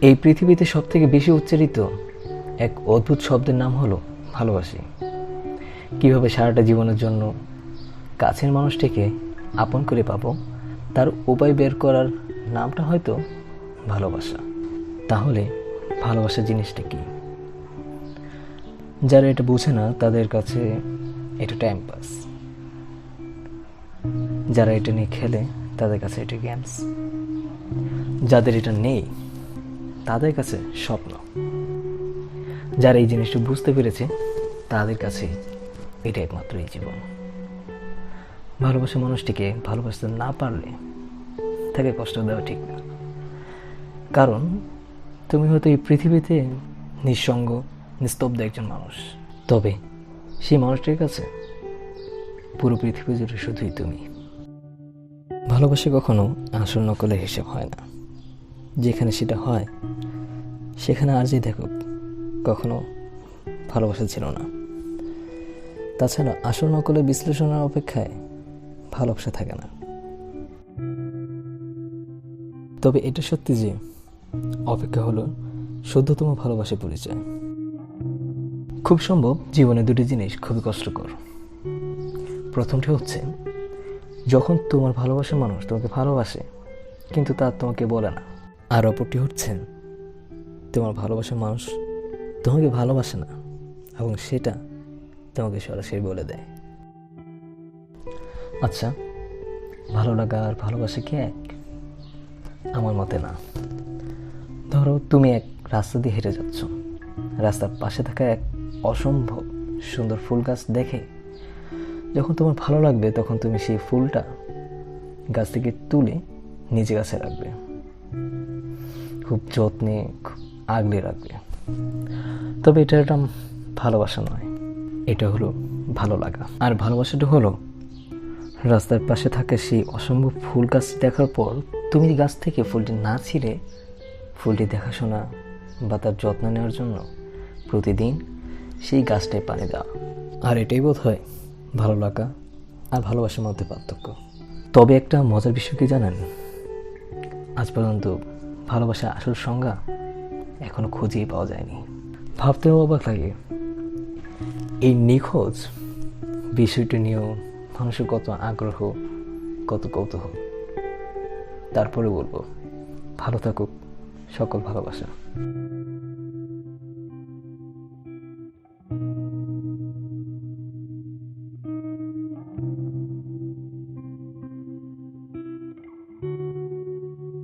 এই পৃথিবীতে সব থেকে বেশি উচ্চারিত এক অদ্ভুত শব্দের নাম হলো ভালোবাসি। কীভাবে সারাটা জীবনের জন্য কাছের মানুষটিকে আপন করে পাবো, তার উপায় বের করার নামটা হয়তো ভালোবাসা। তাহলে ভালোবাসা জিনিসটা কি? যারা এটা বোঝে না, তাদের কাছে এটা টাইম পাস যারা এটা নিয়ে খেলে, তাদের কাছে এটা গেমস। যাদের এটা নেই, তাদের কাছে স্বপ্ন। যারা এই জিনিসটা বুঝতে পেরেছে, তাদের কাছে এটা একমাত্র এই জীবন। ভালোবাসা মানুষটিকে ভালোবাসতে না পারলে তাকে কষ্ট দেওয়া ঠিক না। কারণ, তুমি হয়তো এই পৃথিবীতে নিঃসঙ্গ, নিস্তব্ধ একজন মানুষ। তবে সেই মানুষটির কাছে পুরো পৃথিবী জুড়ে শুধুই তুমি। ভালোবাসা কখনো আসল নকলে হিসেব হয় না। যেখানে সেটা হয়, সেখানে আর যে দেখো, কখনো ভালোবাসা ছিল না। তাছাড়া আসল নকলের বিশ্লেষণের অপেক্ষায় ভালোবাসা থাকে না। তবে এটা সত্যি যে, অপেক্ষা হলো শুদ্ধতম ভালোবাসা পরিচয়। খুব সম্ভব জীবনে দুটি জিনিস খুবই কষ্টকর। প্রথমটি হচ্ছে যখন তোমার ভালোবাসা মানুষ তোমাকে ভালোবাসে, কিন্তু তা তোমাকে বলে না। আর অপরটি হচ্ছে তোমার ভালোবাসা মানুষ তোমাকে ভালোবাসে না, এবং সেটা তোমাকে সরাসরি বলে দেয়। আচ্ছা ভালো লাগা আর ভালোবাসা কি এক? আমার মতে না। ধরো তুমি এক রাস্তা দিয়ে হেঁটে যাচ্ছ। রাস্তার পাশে থাকা এক অসম্ভব সুন্দর ফুল গাছ দেখে যখন তোমার ভালো লাগবে, তখন তুমি সেই ফুলটা গাছ থেকে তুলে নিজে গাছে রাখবে। খুব যত্নে, খুব আগলে রাখবে। তবে এটা একটা ভালোবাসা নয়। এটা হলো ভালো লাগা। আর ভালোবাসাটা হলো রাস্তার পাশে থাকা সেই অসম্ভব ফুল গাছ দেখার পর তুমি গাছ থেকে ফুলটি না ছিঁড়ে ফুলটি দেখাশোনা বা তার যত্ন নেওয়ার জন্য প্রতিদিন সেই গাছটায় পানি দেওয়া আর এটাই বোধ হয় ভালো লাগা আর ভালোবাসার মধ্যে পার্থক্য। তবে একটা মজার বিষয় কি জানেন? আজ পর্যন্ত ভালোবাসা আসল সংজ্ঞা এখনও খুঁজেই পাওয়া যায়নি। ভাবতেও অবাক লাগে। এই নিখোঁজ বিষয়টি নিয়েও মানুষের কত আগ্রহ, কত কৌতূহল। তারপরে বলব, ভালো থাকুক সকল ভালোবাসা।